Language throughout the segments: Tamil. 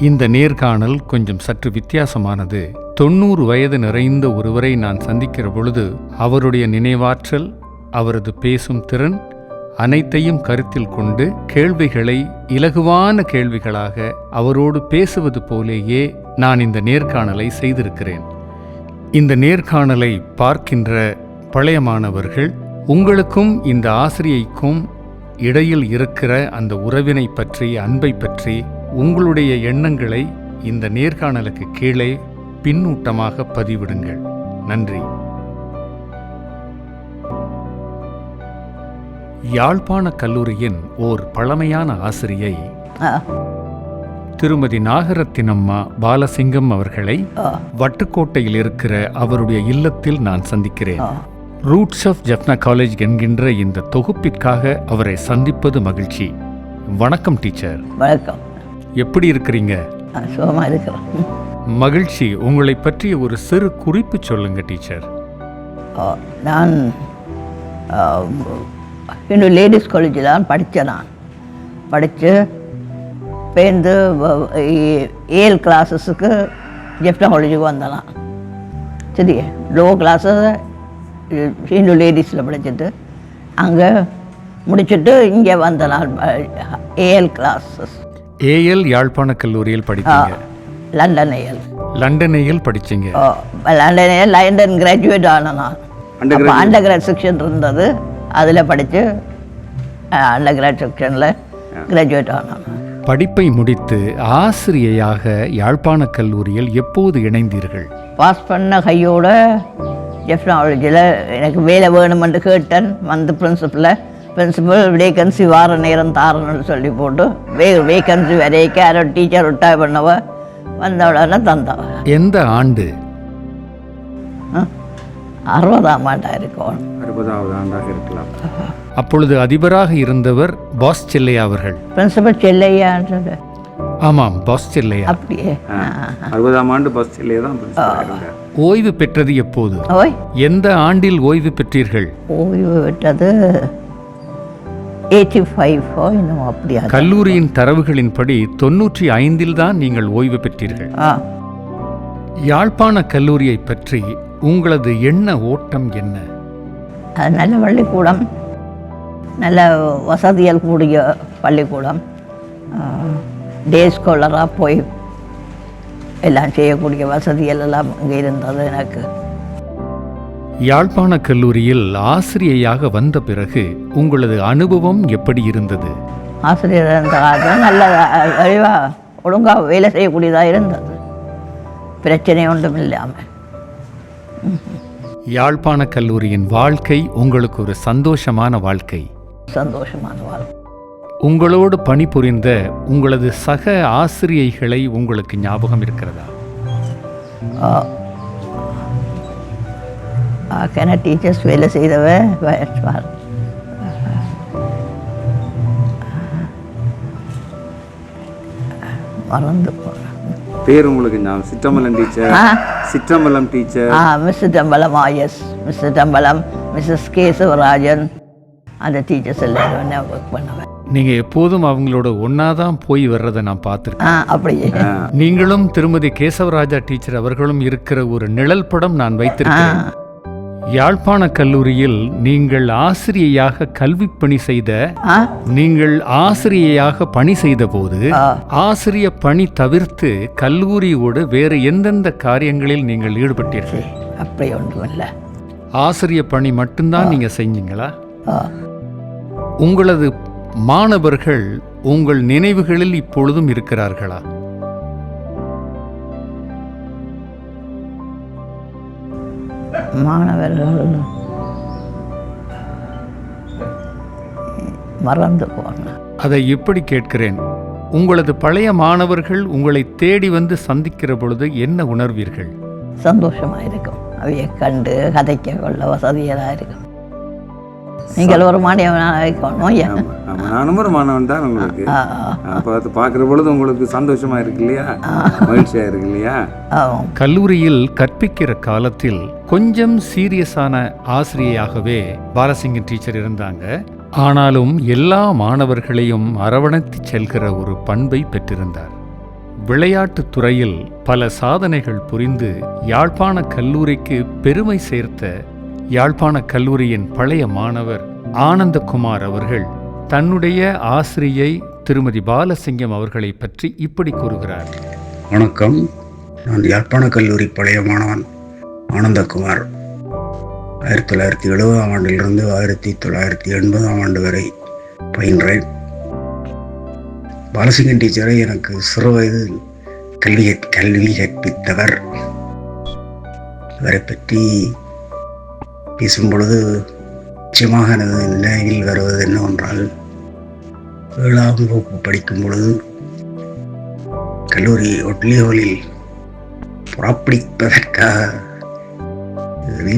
இந்த நேர்காணல் கொஞ்சம் சற்று வித்தியாசமானது. தொண்ணூறு வயது நிறைந்த ஒருவரை நான் சந்திக்கிற பொழுது அவருடைய நினைவாற்றல் அவரது பேசும் திறன் அனைத்தையும் கருத்தில் கொண்டு கேள்விகளை இலகுவான கேள்விகளாக அவரோடு பேசுவது போலேயே நான் இந்த நேர்காணலை செய்திருக்கிறேன். இந்த நேர்காணலை பார்க்கின்ற பழைய மாணவர்கள் உங்களுக்கும் இந்த ஆசிரியைக்கும் இடையில் இருக்கிற அந்த உறவினை பற்றி அன்பை பற்றி உங்களுடைய எண்ணங்களை இந்த நேர்காணலுக்கு கீழே பின்னூட்டமாக பதிவிடுங்கள். நன்றி. யாழ்ப்பாண கல்லூரியின் ஓர் பழமையான ஆசிரியை திருமதி நாகரத்தினம்மா பாலசிங்கம் அவர்களை வட்டுக்கோட்டையில் இருக்கிற அவருடைய இல்லத்தில் நான் சந்திக்கிறேன். ரூட்ஸ் ஆஃப் ஜப்னா காலேஜ் என்கின்ற இந்த தொகுப்பிற்காக அவரை சந்திப்பது மகிழ்ச்சி. வணக்கம் டீச்சர். வணக்கம். எப்படி இருக்கிறீங்க? சுகமாக இருக்கிறோம் மகிழ்ச்சி. உங்களை பற்றிய ஒரு சிறு குறிப்பு சொல்லுங்க டீச்சர். நான் இன்னும் லேடிஸ் காலேஜில் தான் படித்தேன் நான். படித்து பேருந்து ஏழு கிளாஸஸுக்கு ஜெஃப்னா காலேஜுக்கு வந்தேன் நான். சரி லோ கிளாஸு இன்னும் லேடிஸில் படிச்சுட்டு அங்கே முடிச்சுட்டு இங்கே வந்தேன் நான் ஏஎல் கிளாஸஸ் ஏஎல் யாழ்ப்பாண கல்லூரியில் படித்தீங்க? லண்டன் ஏஎல் லண்டனையில் படிச்சீங்க. லண்டன் ஏஎல் லண்டன் கிராஜுவேட் ஆனேன் நான். அண்டர் கிராட் செக்ஷன் இருந்தது. அதில் படித்து அண்டர் கிராட் செக்ஷனில் கிராஜுவேட் ஆனேன். படிப்பை முடித்து ஆசிரியையாக யாழ்ப்பாண கல்லூரியில் எப்போது இணைந்தீர்கள்? பாஸ் பண்ண கையோட டெக்னாலஜியில் எனக்கு வேலை வேணுமென்று கேட்டேன். வந்து பிரின்சிபலில் பிரின்சிபல் வேகன்சி வார நேரம் தாரணும்னு சொல்லி போட்டு வே வேகன்சி வரைக்க யாரோ டீச்சர் ரிட்டையர் பண்ணவ வந்த உடனே தந்தவ எந்த ஆண்டு ஆ, அறுபதாம் ஆண்டா இருக்கும் அறுபதாவது ஆண்டாக இருக்கலாம் அப்பொழுது அதிபராக இருந்தவர் பாஸ் செல்லையா அவர்கள் பிரின்சிபல் செல்லையான்றது ஆமாம் பாஸ் செல்லையா அப்படியே. அறுபதாம் ஆண்டு பஸ்ஸிலே தான் பிரின்சிபல் இருந்தார் ஓய்வு பெற்றது எப்போது எந்த ஆண்டில் ஓய்வு பெற்றீர்கள் ஓய்வு விட்டது எயிட்டி ஃபைவ் இன்னும் அப்படியா? கல்லூரியின் தரவுகளின்படி தொன்னூற்றி ஐந்தில் தான் நீங்கள் ஓய்வு பெற்றீர்கள். ஆ. யாழ்ப்பாண கல்லூரியை பற்றி உங்களது எண்ண ஓட்டம் என்ன? அது நல்ல பள்ளிக்கூடம். நல்ல வசதிகள் கூடிய பள்ளிக்கூடம். டே ஸ்காலராக போய் எல்லாம் செய்யக்கூடிய வசதிகள் எல்லாம் இங்கே இருந்தது எனக்கு. யாழ்ப்பாண கல்லூரியில் ஆசிரியையாக வந்த பிறகு உங்களது அனுபவம் எப்படி இருந்தது? ஆசிரியர் இருந்த காலத்தில் நல்ல அறிவாக ஒழுங்காக வேலை செய்யக்கூடியதாக இருந்தது. பிரச்சனை ஒன்றும் இல்லாமல். யாழ்ப்பாண கல்லூரியின் வாழ்க்கை உங்களுக்கு ஒரு சந்தோஷமான வாழ்க்கை. சந்தோஷமான வாழ்க்கை. உங்களோடு பணிபுரிந்த உங்களது சக ஆசிரியைகளை உங்களுக்கு ஞாபகம் இருக்கிறதா? கன டீச்சர்ஸ் வேலை செய்தவ வ- மறந்து போனேன் பேர் உங்களுக்கு ஞாபகம் சிற்றம்பலம் டீச்சர் சிற்றம்பலம் டீச்சர் ஆ மிஸ்டர் டம்பலம் ஆயஸ் மிஸ்டர் டம்பலம் மிஸ்ஸஸ் கே சிவராஜன் அந்த டீச்சர்ஸ் எல்லாரும் ஒர்க் பண்ணுவேன் நீங்க எப்போதும் அவங்களோட ஒன்னாதான் போய் வர்றதை நான் பார்த்துருக்கேன். அப்படியே. நீங்களும் திருமதி கேசவராஜா டீச்சர் அவர்களும் இருக்கிற ஒரு நிழல் படம் நான் வைத்திருக்கேன் யாழ்ப்பாண கல்லூரியில் நீங்கள் ஆசிரியையாக கல்வி பணி செய்த நீங்கள் ஆசிரியையாக பணி செய்த போது ஆசிரிய பணி தவிர்த்து கல்லூரியோடு வேறு எந்தெந்த காரியங்களில் நீங்கள் ஈடுபட்டீர்கள்? அப்படி ஒன்றும் இல்லை ஆசிரிய பணி மட்டும்தான் நீங்க செஞ்சீங்களா? உங்களது மாணவர்கள் உங்கள் நினைவுகளில் இப்பொழுதும் இருக்கிறார்களா? மாணவர்கள் மறந்து போனேன் அதை எப்படி கேட்கிறேன். உங்களது பழைய மாணவர்கள் உங்களை தேடி வந்து சந்திக்கிற பொழுது என்ன உணர்வீர்கள்? சந்தோஷமாக இருக்கும். அவைய கண்டு கதைக்க கொள்ள வசதியாக இருக்கும். நீங்கள் ஒரு ஆமா. நானும் ஒரு மாணவன் தான் உங்களுக்கு. அப்போ அது பார்க்குற பொழுது உங்களுக்கு சந்தோஷமா இருக்கு இல்லையா? மகிழ்ச்சியா இருக்கு இல்லையா? கல்லூரியில் கற்பிக்கிற காலத்தில் கொஞ்சம் சீரியஸான ஆசிரியையாகவே பாலசிங்கன் டீச்சர் இருந்தாங்க. ஆனாலும் எல்லா மாணவர்களையும் அரவணைத்து செல்கிற ஒரு பண்பை பெற்றிருந்தார். விளையாட்டுத் துறையில் பல சாதனைகள் புரிந்து யாழ்ப்பாண கல்லூரிக்கு பெருமை சேர்த்த யாழ்ப்பாண கல்லூரியின் பழைய மாணவர் ஆனந்தகுமார் அவர்கள் தன்னுடைய ஆசிரியை திருமதி பாலசிங்கம் அவர்களை பற்றி இப்படி கூறுகிறார். வணக்கம். நான் யாழ்ப்பாண கல்லூரி பழைய மாணவன் ஆனந்தகுமார். ஆயிரத்தி தொள்ளாயிரத்தி எழுபதாம் ஆண்டிலிருந்து ஆயிரத்தி தொள்ளாயிரத்தி எண்பதாம் ஆண்டு வரை பயின்றேன். பாலசிங்கன் டீச்சரை எனக்கு சிறு வயதில் கல்வி கல்வி கற்பித்தவர். இவரை பற்றி பேசும் பொழுது நிச்சயமாக எனது நினைவில் வருவது என்னவென்றால் ஏழாம் வகுப்பு படிக்கும் பொழுது கல்லூரி ஒட்லியோலில் புறப்பிடிப்பதற்காக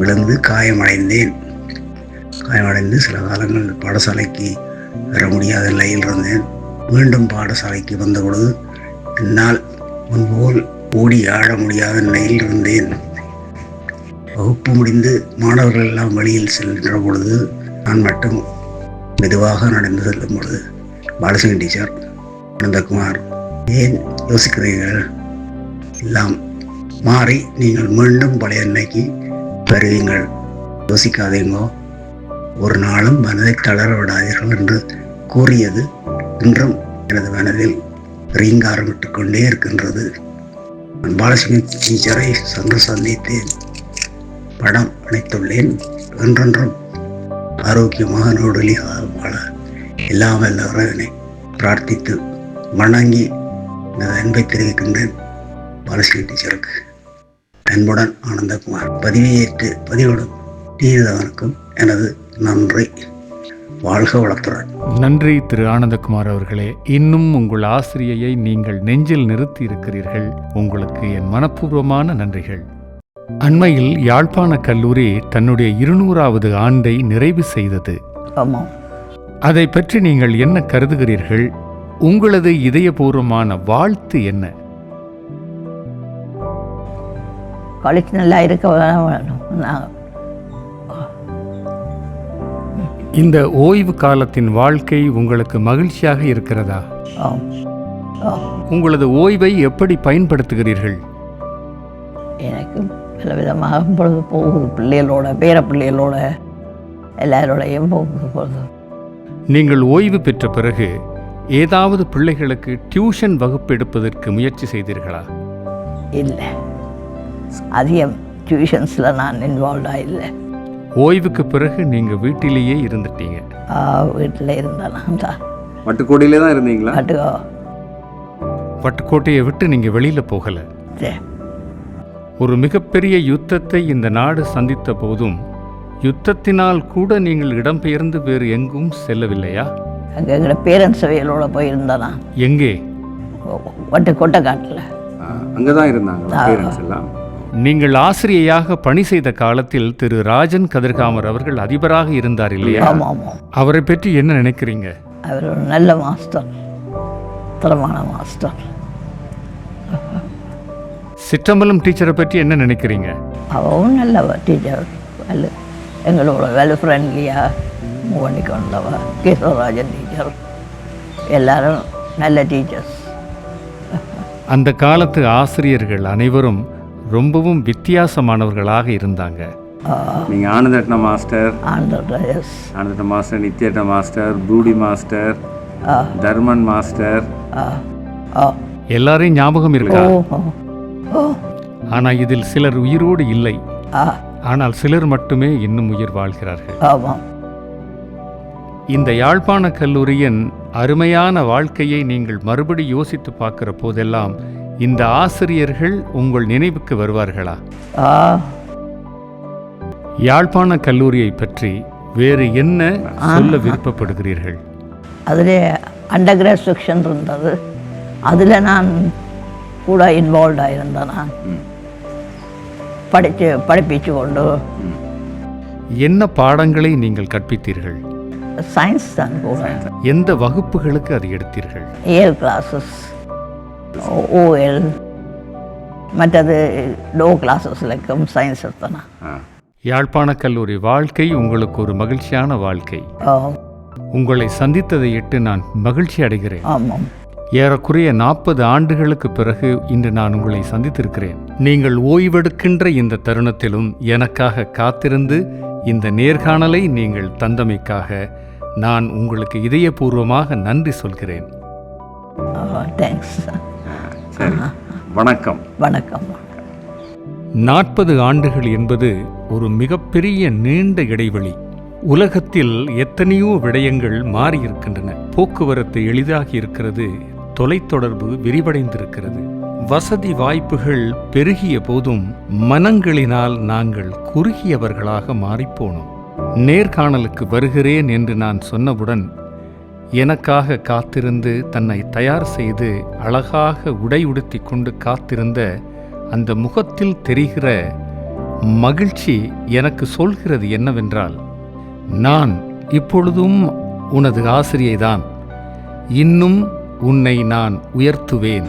விழுந்து காயமடைந்தேன். காயமடைந்து சில காலங்கள் பாடசாலைக்கு வர முடியாத நிலையில் இருந்தேன். மீண்டும் பாடசாலைக்கு வந்த பொழுது என்னால் முன்போல் ஓடி ஆட முடியாத நிலையில் இருந்தேன். வகுப்பு முடிந்து மாணவர்கள் எல்லாம் வழியில் செல்கின்ற பொழுது நான் மட்டும் மெதுவாக நடந்து செல்லும் பொழுது பாலசிங்க டீச்சர் அனந்தகுமார் ஏன் யோசிக்கிறீர்கள்? எல்லாம் மாறி நீங்கள் மீண்டும் பழைய அன்னைக்கு வருவீங்கள். யோசிக்காதீங்கோ. ஒரு நாளும் மனதை தளர விடாதீர்கள் என்று கூறியது இன்றும் எனது மனதில் ரீங்காரமிட்டு கொண்டே இருக்கின்றது. நான் பாலசிங்க டீச்சரை சென்று சந்தித்தேன். படம் அணைத்துள்ளேன். என்றென்றும் ஆரோக்கியமாக நோடலியாக வாழ எல்லாம் வல்ல இறைவனை பிரார்த்தித்து வணங்கி எனது அன்பை தெரிவிக்கின்றேன். பாலசிங்க டீச்சருக்கு அன்புடன் ஆனந்தகுமார். பதிவையேற்று பதிவிடும் தீர்தவனுக்கும் எனது நன்றி. வாழ்க வளத்துடன். நன்றி திரு ஆனந்தகுமார் அவர்களே. இன்னும் உங்கள் ஆசிரியையை நீங்கள் நெஞ்சில் நிறுத்தி இருக்கிறீர்கள். உங்களுக்கு என் மனப்பூர்வமான நன்றிகள். அண்மையில் யாழ்ப்பாண கல்லூரி தன்னுடைய இருநூறாவது ஆண்டை நிறைவு செய்தது. ஆமாம் அதை பற்றி நீங்கள் என்ன கருதுகிறீர்கள்? உங்களது இதயபூர்வமான வாழ்த்து என்ன? கழிச்சு நல்லா இருக்க இந்த ஓய்வு காலத்தின் வாழ்க்கை உங்களுக்கு மகிழ்ச்சியாக இருக்கிறதா? உங்களது ஓய்வை எப்படி பயன்படுத்துகிறீர்கள்? எனக்கு பல விதமாக பொழுது போகுது. பிள்ளைகளோட பேர பிள்ளைகளோட எல்லாரோடையும் போகுது பொழுது. நீங்கள் ஓய்வு பெற்ற பிறகு ஏதாவது பிள்ளைகளுக்கு டியூஷன் வகுப்பு எடுப்பதற்கு முயற்சி செய்தீர்களா? இல்லை. அதிகம் டியூஷன்ஸில் நான் இன்வால்வ்டாக இல்லை. ஓய்வுக்கு பிறகு நீங்க வீட்டிலேயே இருந்துட்டீங்க. வீட்டில் இருந்தேன் வட்டுக்கோட்டையிலே தான். இருந்தீங்களா? வட்டுக்கோட்டையை விட்டு நீங்க வெளியில போகல. சரி ஒரு மிகப்பெரிய யுத்தத்தை இந்த நாடு சந்தித்த போதும் யுத்தத்தினால் கூட நீங்கள் இடம்பெயர்ந்து வேறு எங்கும் செல்லவில்லையா? அங்கே எங்களோட பேரண்ட்ஸ் சபைகளோட போயிருந்தேன்? எங்கே? வட்டு கொட்டைக்காட்டில். அங்கே தான் எல்லாம்? நீங்கள் ஆசிரியையாக பணி செய்த காலத்தில் திரு ராஜன் கதிர்காமர் அவர்கள் அதிபராக இருந்தார் இல்லையா? ஆமாம் ஆமாம். அவரை பற்றி என்ன நினைக்கிறீங்க? அவர் ஒரு நல்ல மாஸ்டர். தரமான மாஸ்டர். சிற்றம்பலம் டீச்சரை பற்றி என்ன நினைக்கிறீங்க? அவவும் நல்லவ டீச்சர் நல்ல எங்களோட வெல் ஃப்ரெண்ட்லியாக மூவ் பண்ணி கொண்டவ கேசவராஜன் டீச்சர் எல்லாரும் நல்ல டீச்சர்ஸ் அந்த காலத்து ஆசிரியர்கள் அனைவரும் ரொம்பவும் வித்தியாசமானவர்களாக இருந்தாங்க. நீங்கள் ஆனந்தட்ன மாஸ்டர். ஆனந்தட்ன மாஸ்டர் நித்யட்ன மாஸ்டர் ப்ரூடி மாஸ்டர் தர்மன் மாஸ்டர். எல்லாரையும் ஞாபகம் இருக்கா? ஓ. ஓ ஓ ஆனா இதில் சிலர் உயிரோடு இல்லை. ஆனால் சிலர் மட்டுமே இன்னும் உயிர் வாழ்கிறார்கள். ஆமாம். இந்த யாழ்ப்பாண கல்லூரியின் அருமையான வாழ்க்கையை நீங்கள் மறுபடி யோசித்து பார்க்கிற போதெல்லாம் இந்த ஆசிரியர்கள் உங்கள் நினைவுக்கு வருவார்களா? ஆ. யாழ்ப்பாண கல்லூரியை பற்றி வேறு என்ன சொல்ல விருப்பப்படுகிறீர்கள்? அதில் அண்டர் கிராட் செக்ஷன் இருந்தது. அதில் நான் கூட இன்வால்வ்டாக இருந்தேன் நான். படித்து படிப்பிச்சு கொண்டு. என்ன பாடங்களை நீங்கள் கற்பித்தீர்கள்? சயின்ஸ் தான் கூட. எந்த வகுப்புகளுக்கு அது எடுத்தீர்கள்? ஏஎல் கிளாஸஸ் ஓஎல் மற்றது லோ கிளாஸஸ்லக்கும் சயின்ஸ் எடுத்தேன் யாழ்ப்பாண கல்லூரி வாழ்க்கை உங்களுக்கு ஒரு மகிழ்ச்சியான வாழ்க்கை. உங்களை சந்தித்ததை இட்டு நான் மகிழ்ச்சி அடைகிறேன். ஆமாம். ஏறக்குறைய நாற்பது ஆண்டுகளுக்கு பிறகு இன்று நான் உங்களை சந்தித்திருக்கிறேன். நீங்கள் ஓய்வெடுக்கின்ற இந்த தருணத்திலும் எனக்காக காத்திருந்து இந்த நேர்காணலை நீங்கள் தந்தமைக்காக நான் உங்களுக்கு இதயபூர்வமாக நன்றி சொல்கிறேன். தேங்க்ஸ் சரி வணக்கம். வணக்கம். நாற்பது ஆண்டுகள் என்பது ஒரு மிகப்பெரிய நீண்ட இடைவெளி. உலகத்தில் எத்தனையோ விடயங்கள் மாறியிருக்கின்றன. போக்குவரத்து எளிதாகி இருக்கிறது. தொலைத்தொடர்பு விரிவடைந்திருக்கிறது. வசதி வாய்ப்புகள் பெருகிய போதும் மனங்களினால் நாங்கள் குறுகியவர்களாக மாறிப்போனோம். நேர்காணலுக்கு வருகிறேன் என்று நான் சொன்னவுடன் எனக்காக காத்திருந்து தன்னை தயார் செய்து அழகாக உடை உடுத்தி கொண்டு காத்திருந்த அந்த முகத்தில் தெரிகிற மகிழ்ச்சி எனக்கு சொல்கிறது என்னவென்றால் நான் இப்பொழுதும் உனது ஆசிரியைதான். இன்னும் உன்னை நான் உயர்த்துவேன்.